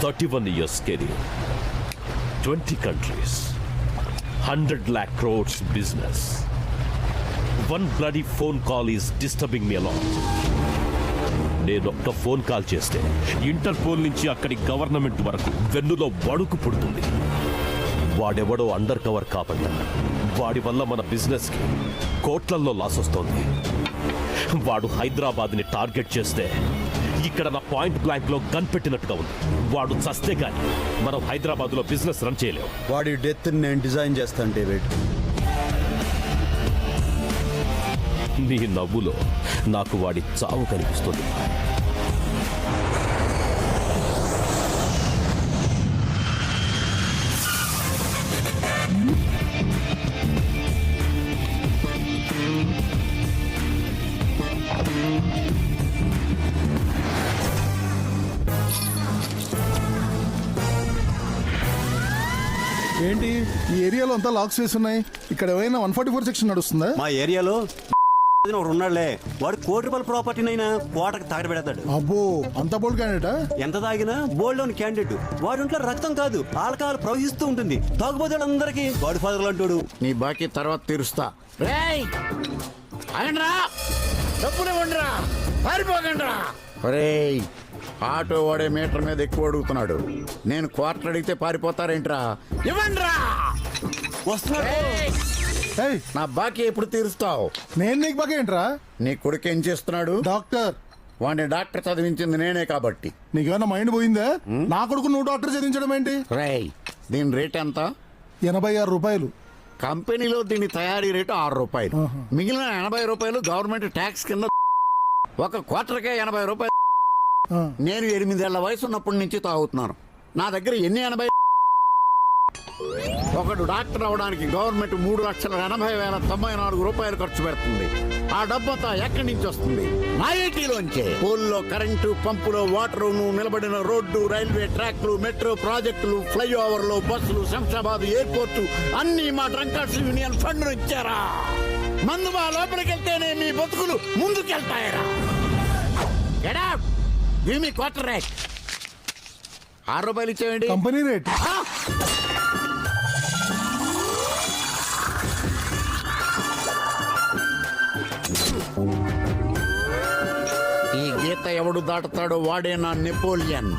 31 years career, 20 countries, 100 lakh crores business. One bloody phone call is disturbing me a lot. నేను ఒక్క phone call చేస్తే interpole నుంచి అక్కడి government వరకు వెన్నులో వణుకు పుడుతుంది వాడెవడో అండర్ కవర్ కాబట్ట వాడి వల్ల మన బిజినెస్కి కోట్లల్లో లాస్ వస్తోంది వాడు హైదరాబాద్ని టార్గెట్ చేస్తే ఇక్కడ నా పాయింట్ బ్లాంక్లో గన్ పెట్టినట్టుగా ఉంది. వాడు చస్తే గాని మనం హైదరాబాద్లో బిజినెస్ రన్ చేయలేము వాడి డెత్ నేను డిజైన్ చేస్తాను డేవిడ్ నీ నవ్వులో నాకు వాడి చావు కనిపిస్తుంది. ఏరియాలో అంతా లాక్స్ వేసి ఉన్నాయి. ఇక్కడ ఏమైనా వన్ ఫార్టీ ఫోర్ సెక్షన్ నడుస్తుందా? మా ఏరియాలో ఒకడు ఉన్నాడులే. వాడు కోటి రూపాయల ప్రాపర్టీనైనా కోటకు తగడబెడతాడు అబ్బో అంత బోల్డ్ క్యాండిడేటా ఎంత తాగినా బోల్డ్లోని క్యాండిడేట్ వాడి ఒంట్లో రక్తం కాదు ఆల్కహాల్ ప్రవహిస్తూ ఉంటుంది. తాగుబోతే అందరికి. గాడ్ ఫాదర్ అంటాడు. నీ బాకీ తర్వాత తీరుస్తా. రేయ్! అగండ్రా డబ్బులు ఇవ్వండిరా! పారిపోకండిరా! రేయ్ ఆటో వాడే మీటర్ మీద ఎక్కువ అడుగుతున్నాడు. నేను క్వార్టర్ అడిగితే పారిపోతారేంట్రా? ఇవ్వండిరా! వస్తున్నాడు ఏయ్. నా బాకీ ఎప్పుడు తీరుస్తావు? నేను నీకు బాగా ఏంట్రా? నీ కొడుకు ఏం చేస్తున్నాడు? డాక్టర్. వాడిని డాక్టర్ చదివించింది నేనే కాబట్టి. నీకేమైనా మైండ్ పోయిందా? నా కొడుకు నువ్వు డాక్టర్ చదివించడం ఏంటి? రేయ్ దీని రేట్ ఎంత? ఎనభై ఆరు రూపాయలు. కంపెనీలో దీని తయారీ రేటు ఆరు రూపాయలు. ఆహా. మిగిలిన ఎనభై రూపాయలు గవర్నమెంట్ ట్యాక్స్ కింద ఒక క్వార్టర్కే ఎనభై రూపాయలు. ఆ, నేను ఎనిమిదేళ్ళ వయసు ఉన్నప్పటి నుంచి తాగుతున్నాను. నా దగ్గర ఎన్ని ఎనభై ఒకడు డాక్టర్ అవడానికి గవర్నమెంట్ మూడు లక్షల ఎనభై వేల తొంభై నాలుగు రూపాయలు ఖర్చు పెడుతుంది. ఆ డబ్బంతా ఎక్కడి నుంచి వస్తుంది? ఏటీలోంచే పోల్లో కరెంటు పంపులో వాటర్ నిలబడిన రోడ్డు రైల్వే ట్రాక్లు మెట్రో ప్రాజెక్టులు ఫ్లైఓవర్లు బస్సులు శంషాబాద్ ఎయిర్పోర్టు అన్ని మా డ్రంకర్స్ యూనియన్ ఫండ్ ఇచ్చారా? మందు మా లోపలికి వెళ్తేనే మీ బతుకులు ముందుకెళ్తాయరా! Give me quarter రేట్ ఆరు రూపాయలు ఇచ్చేయండి కంపెనీ రేట్ ఎవడు దాటుతాడో వాడే నా Napoleon.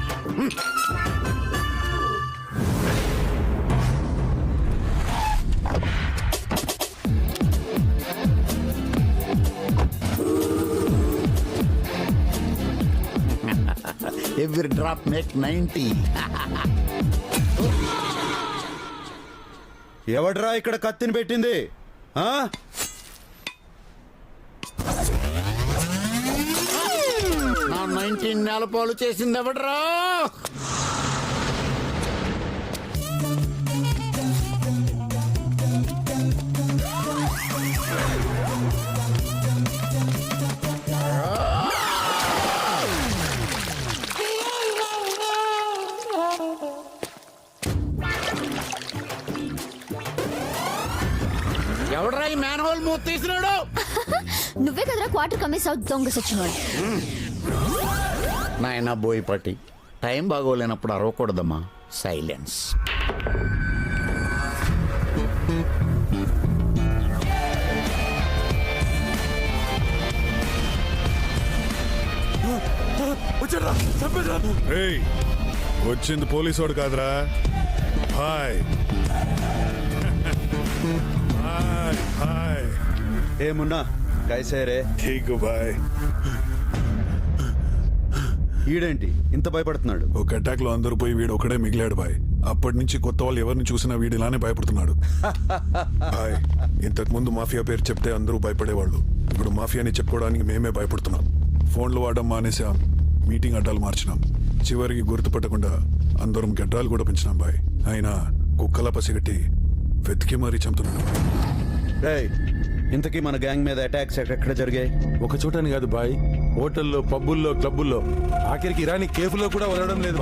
Every drop make ninety ఎవడ్రా ఇక్కడ కత్తిని పెట్టింది? ఆ? నా నైన్టీన్ నెల పాలు చేసింది ఎవడరా ఎవడరా ఈ మ్యాన్ హోల్ మూత తీసినాడు? నువ్వే కదరా క్వార్టర్ కమ్మేసావు దొంగ సచ్చినోడు. నాయన బోయపాటి టైం బాగోలేనప్పుడు అరవకూడదమ్మా. సైలెన్స్. ఏయ్ వచ్చింది పోలీసోడు కాదురా. Hi hi hi. ఏమున్నా కైసేరే. ఠీక్ బాయ్. ఈడేంటి? ఇంత భయపడుతున్నాడు. ఒక అటాక్లో అందరూ పోయి వీడు ఒకడే మిగిలాడు బాయ్. అప్పటి నుంచి కొత్త వాళ్ళు ఎవరిని చూసినా వీడు ఇలానే భయపడుతున్నాడు. బాయ్ ఇంతకు ముందు మాఫియా పేరు చెప్తే అందరూ భయపడేవాళ్ళు. ఇప్పుడు మాఫియాని చెప్పుకోవడానికి మేమే భయపడుతున్నాం. ఫోన్లు వాడడం మానేసాం మీటింగ్ అడ్డాలు మార్చినాం. చివరికి గుర్తుపట్టకుండా అందరం గడ్డాలు కూడా పెంచినాం బాయ్. అయినా కుక్కల పసిగట్టి వెతికి మరీ చంపుతున్నాడు రేయ్ ఇంతకీ మన గ్యాంగ్ మీద అటాక్స్ ఎక్కడ జరిగాయి? ఒక చోటని కాదు బాయ్. హోటల్లో పబ్బుల్లో క్లబ్బుల్లో. ఆఖరికి ఇరానీ కేఫ్లో కూడా వదలడం లేదు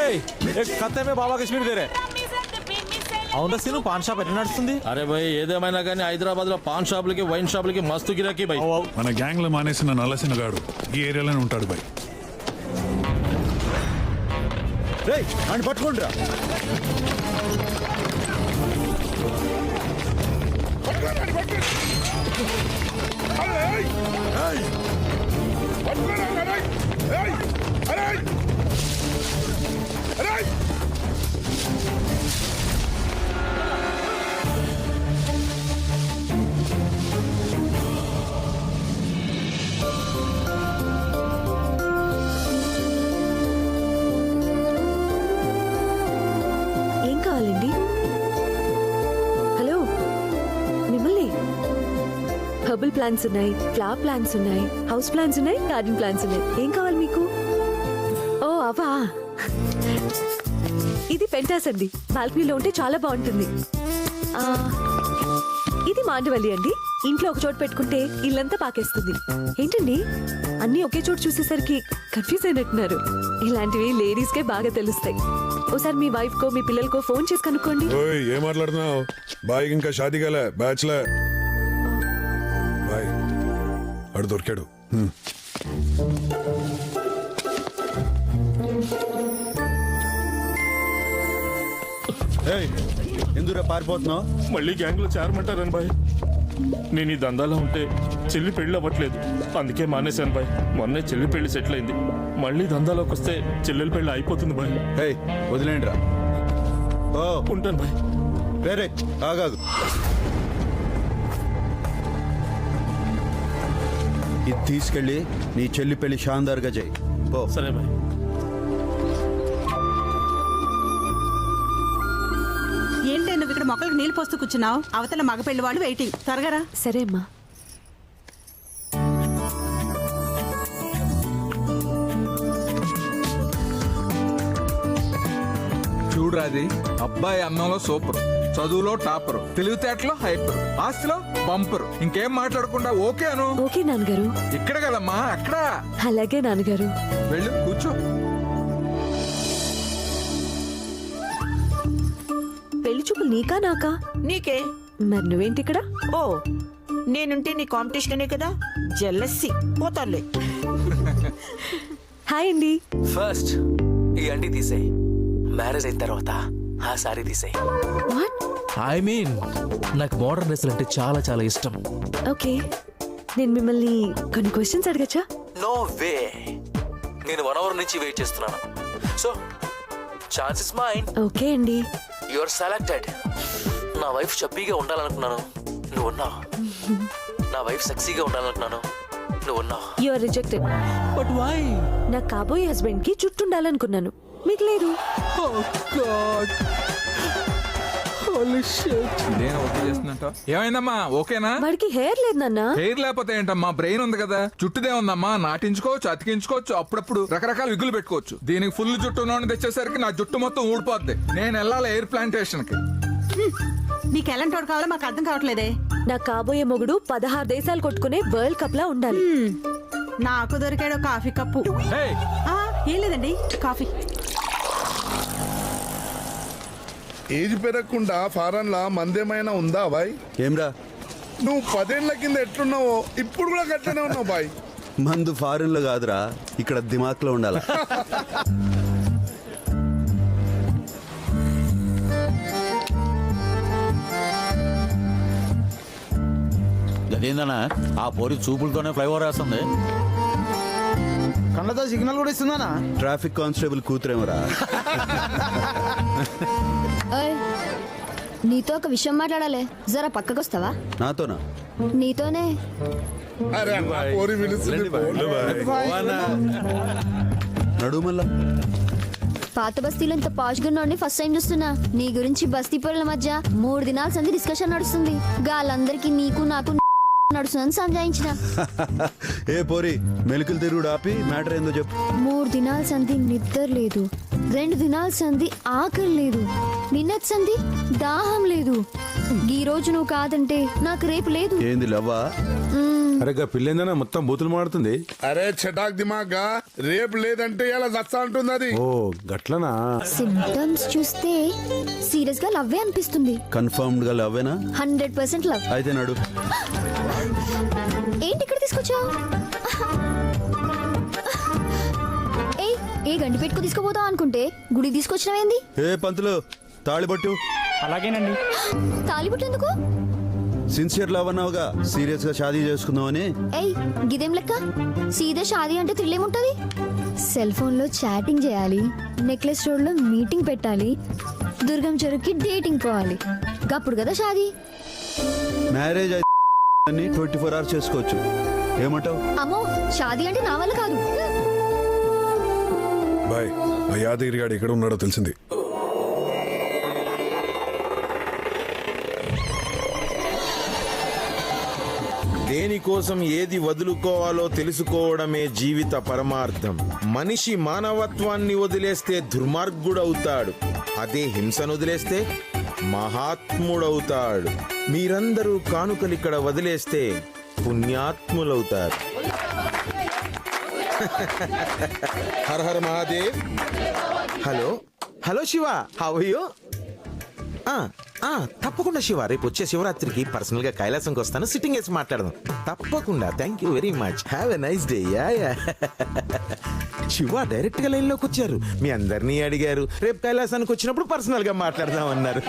ఏయ్ కత్తే మే బాబా కశ్మీర్ దేరే అవునా సీను పాన్ షాప్ ఎట్లా నడుస్తుంది? అరే భయ్ ఏదేమైనా కానీ హైదరాబాద్లో పాన్ షాపులకి వైన్ షాపులకి మస్తు గిరాకీ భయ్. మన గ్యాంగ్లో మానేసిన నల్లసిన గాడు ఈ ఏరియాలోనే ఉంటాడు బాయ్ అని పట్టుకోండి ఏం హర్బల్ ప్లాంట్స్ ఉన్నాయి ఫ్లవర్ ప్లాంట్స్ ఉన్నాయి హౌస్ ప్లాంట్స్ ఉన్నాయి గార్డెన్ ప్లాంట్స్ ఉన్నాయి. ఏం కావాలి మీకు? ఓ అవా. ఇది పెంటాస్ అండి. బాల్కనీలో ఉంటే చాలా బాగుంటుంది. ఆ, ఇది మాండవల్లి అండి. ఇంట్లో ఒక చోట పెట్టుకుంటే ఇల్లంతా పాకేస్తుంది. ఏంటండి? అన్నీ ఒకే చోట చూసేసరికి కన్ఫ్యూజ్ అయినట్టున్నారు. ఇలాంటివి లేడీస్ కే బాగా తెలుస్తాయి. ఓసారి మీ వైఫ్ కో మీ పిల్లలకో ఫోన్ చేసి కనుక్కోండి. ఓయ్ ఏం మాట్లాడుతున్నావు? బాయ్ ఇంకా షాదీ కాలే బ్యాచ్లర్ అడు దొరికాడు. ఎందుకు పారిపోతున్నావు? మళ్ళీ గ్యాంగ్లో చేరమంటారని బాయ్? నేను ఈ దందాలో ఉంటే చెల్లి పెళ్ళి అవ్వట్లేదు. అందుకే మానేశాను బాయ్. మొన్నే చెల్లి పెళ్ళి సెటిల్ అయింది. మళ్ళీ దందాలోకి వస్తే చెల్లెల పెళ్ళి అయిపోతుంది బాయ్. హే వదిలేండి రా ఓ ఉంటాను బాయ్. వేరే ఆగాదు ఇది తీసుకెళ్ళి నీ చెల్లి పెళ్ళి షాందార్గా చేయి. పో. సరే బాయ్. ఏంటి నువ్వు ఇక్కడ మొక్కలకు నీళ్ళు పోస్తూ కూర్చున్నావు? అవతల మగ పెళ్ళి వాళ్ళు వెయిటింగ్ త్వరగా రా. సరే అమ్మా. చూడరాది అబ్బాయి అన్నంలో సూపర్ చదువులో టాపర్ తెలివితేటలో హైపర్ ఆస్తిలో బంపర్. ఇంకేం మాట్లాడకుండా ఓకే అను. ఓకే నాన్నగారు. ఇక్కడ కదమ్మా అక్కడ? అలాగే నాన్నగారు. వెళ్ళు కూర్చో. పెళ్ళి చూపులు నీకా నాకా? నీకే. మరి నువ్వేంటి ఇక్కడ? ఓ నేనుంటే నీ కాంపిటీషనే కదా? జెల్లస్సి. పోతాలే హాయ్ అండి. ఫస్ట్ ఈ అండి తీసేయి. మ్యారేజ్ అయిన తర్వాత ఆ సారీ తీసేయి. వాట్? ఐ మీన్ నాకు మోడర్న్ డ్రెస్సులు అంటే చాలా చాలా ఇష్టం. ఓకే. నేను మిమ్మల్ని కొన్ని క్వశ్చన్స్ అడగచ్చా? నో వే నేను వన్ అవర్ నుంచి వెయిట్ చేస్తున్నాను. సో ఛాన్సెస్ మైండ్ ఓకే అండి. యువర్ సెలెక్టెడ్ నా వైఫ్ చప్పీగా ఉండాలనుకున్నాను. నువ్వు ఉన్నావు నా వైఫ్ సెక్సీగా ఉండాలనుకున్నాను. నువ్వు ఉన్నావు you are rejected but why నా కాబోయే హస్బెండ్కి జుట్టు ఉండాలనుకున్నాను మీకు లేదు. నేను ఓకే చేస్తున్నట్ట? ఏమైందమ్మా? ఓకేనా? వాడికి హెయిర్ లేదు నాన్న హెయిర్ లేకపోతే ఏంటమ్మా? బ్రెయిన్ ఉంది కదా. జుట్టుదే ఉందమ్మా. నాటించుకోవచ్చు అతికించుకోవచ్చు అప్పుడప్పుడు రకరకాల విగులు పెట్టుకోవచ్చు. దీనికి ఫుల్ జుట్టు ఉన్నోడిని తెచ్చేసరికి నా జుట్టు మొత్తం ఊడిపోద్ది. నేను వెళ్ళాలి ఎయిర్ ప్లాంటేషన్కి నీకు ఎలాంటి వాడు కావాలో మాకు అర్థం కావట్లేదే. నా కాబోయే మొగుడు పదహారు దేశాలు కొట్టుకునే వరల్డ్ కప్ లా ఉండాలి నాకు దొరికాడు కాఫీ కప్పు. ఆ, ఏం లేదండి. కాఫీ. ఏజ్ పెరగకుండా ఫారెన్ లా మందేమైనా ఉందా బాయ్? ఏమ్రా? నువ్వు పదేళ్ళ కింద ఎట్లున్నావో ఇప్పుడు కూడా గట్లనే ఉన్నావు బాయ్. మందు ఫారెన్లో కాదురా ఇక్కడ దిమాక్లో ఉండాల. అదేందన్నా ఆ పోరి చూపులతోనే ఫ్లైఓవర్ వేస్తుంది కళ్ళతో సిగ్నల్ కూడా ఇస్తుందానా? Traffic constable కూతురేమరా. నీతో ఒక విషయం మాట్లాడాలి. జరా పక్కకొస్తావా? నాతోనా? నీతోనే. అరే పిలుస్తుంది. నడు మళ్ళా. పాత బస్తీలో ఇంత పాష్గా ఫస్ట్ టైం చూస్తున్నా. నీ గురించి బస్తీ పొరల మధ్య మూడు దినాల సంది డిస్కషన్ నడుస్తుంది. గాలందరికీ నీకు నాకు నడుస్తుందని సంజాయించిన ఏ పోరి మెలికలు తిరుగుడు ఆపి మ్యాటర్ ఏందో చెప్పు. మూడు దినాల సంధి నిద్ర లేదు. రెండు దినాల సంధి ఆకలి లేదు. నిన్నటి సంధి దాహం లేదు. ఈ రోజు నువ్వు కాదంటే నాకు రేపు లేదు. ఏంది లవ్వా. అరే గా పిల్లేందనా మొత్తం బూతులు మాడుతుంది. అరే చటాక్ దిమాగ్గా రేపు లేదంటే ఇలా దస్తా అంటుంది అది? ఓ గట్లనా? సిమ్టమ్స్ చూస్తే సీరియస్గా లవ్వే అనిపిస్తుంది. కన్ఫర్మ్డ్గా లవ్వేనా? Hundred percent love. అయితే నాడు. ఏంటి ఇక్కడ తీసుకొచ్చావు? ఏ ఏ గండి పెట్టుకు తీసుకుపోతావు అనుకుంటే గుడి తీసుకొచ్చినవేంది? ఏ పంతులు తాళిబట్టు. అలాగేనండి. తాలిబుట్టు ఎందుకు? సిన్సియర్ లవ్ అన్నావుగా సీరియస్గా షాదీ చేసుకుందామని. ఏయ్ గిదేం లెక్క? సీదా షాదీ అంటే థ్రిల్ ఏముంటది సెల్ ఫోన్లో చాటింగ్ చేయాలి నెక్లెస్ రోడ్లో మీటింగ్ పెట్టాలి దుర్గం చెరువుకి డేటింగ్ పోవాలి. గప్పుడు కదా షాదీ? మ్యారేజ్ అయితే ట్వంటీ ఫోర్ అవర్స్ చేసుకోవచ్చు. ఏమంటావు? అమ్మో షాదీ అంటే నా వల్ల కాదు. బాయ్ ఆ యాదగిరి గాడు ఎక్కడ ఉన్నాడో తెలిసింది. దేనికోసం ఏది వదులుకోవాలో తెలుసుకోవడమే జీవిత పరమార్థం. మనిషి మానవత్వాన్ని వదిలేస్తే దుర్మార్గుడవుతాడు. అదే హింసను వదిలేస్తే మహాత్ముడవుతాడు. మీరందరూ కానుకలిక్కడ వదిలేస్తే పుణ్యాత్ములవుతారు. Hara Hara Mahadev. Hello. Hello Shiva how you ఆ, ఆ, తప్పకుండా శివ. రేపు వచ్చే శివరాత్రికి పర్సనల్గా కైలాసంకి వస్తాను. సిట్టింగ్ వేసి మాట్లాడదాం. తప్పకుండా. Thank you very much have a nice day yeah yeah Shiva డైరెక్ట్గా లైన్లోకి వచ్చారు. మీ అందరినీ అడిగారు. రేపు కైలాసానికి వచ్చినప్పుడు పర్సనల్గా మాట్లాడదాం అన్నారు.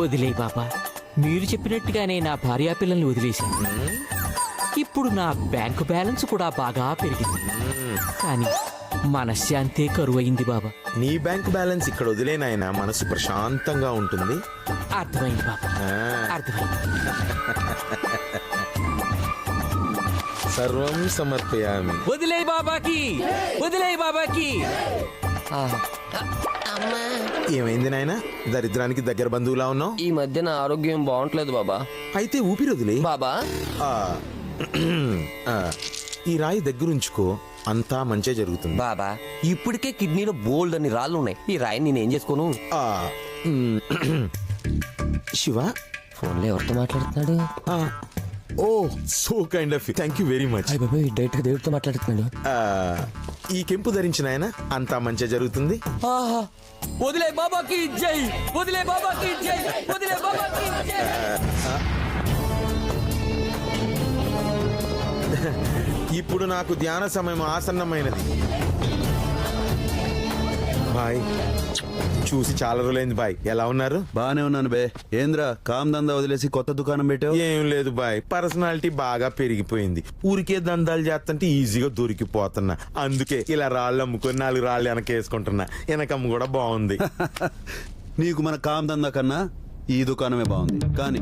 వదిలే బాబా. మీరు చెప్పినట్టుగానే నా భార్యా పిల్లల్ని వదిలేశాను. ఇప్పుడు నా బ్యాంకు బ్యాలెన్స్ కూడా బాగా పెరిగింది. కానీ మనశ్శాంతే కరువైంది బాబా. నీ బ్యాంక్ బ్యాలెన్స్ ఇక్కడ వదిలేనాయన మనసు ప్రశాంతంగా ఉంటుంది. అర్థమైంది బాబా. ఆ, అర్థమైంది. సర్వం సమర్పయామి. వదిలే బాబాకి వదిలే బాబాకి. ఆ, ఏమైంది నాయన? దరిద్రానికి దగ్గర బంధువులా ఉన్నావు? ఈ మధ్య నా ఆరోగ్యం బాగుంటలేదు బాబా. అయితే ఊపిరి వదిలే బాబా. ఆ, ఆ, ఈ రాయి దగ్గరుంచుకో. అంతా మంచే జరుగుతుంది. బాబా ఇప్పటికే కిడ్నీలో బోల్డ్ అని రాళ్ళు ఉన్నాయి ఈ రాయి నేనేం చేసుకోను? ఆ, మ్, శివ? ఫోన్లో ఎవరితో మాట్లాడుతున్నాడు? ఆ, ఓ so kind of thank you very much అయ్య బాబాయ్ డైరెక్ట్ దేవుడితో మాట్లాడుతున్నాడు. ఈ కెంపు ధరించిన ఆయన అంతా మంచిగా జరుగుతుంది. ఆహా వదిలే బాబాకి జై వదిలే బాబాకి జై వదిలే బాబాకి జై. ఇప్పుడు నాకు ధ్యాన సమయం ఆసన్నమైనది. బాయ్. చూసి చాలా రోజులైంది బాయ్. ఎలా ఉన్నారు? బానే ఉన్నాను బే. ఏంద్రా కామ్ దందా వదిలేసి కొత్త దుకాణం పెట్టావు? ఏం లేదు బాయ్. పర్సనాలిటీ బాగా పెరిగిపోయింది. ఊరికే దందాలు చేస్తుంటే ఈజీగా దొరికిపోతున్నా. అందుకే ఇలా రాళ్ళు అమ్ముకొని నాలుగు రాళ్ళు వెనక వేసుకుంటున్నా. వెనకమ్మ కూడా బాగుంది. నీకు మన కామ్ దందా కన్నా ఈ దుకాణమే బాగుంది. కానీ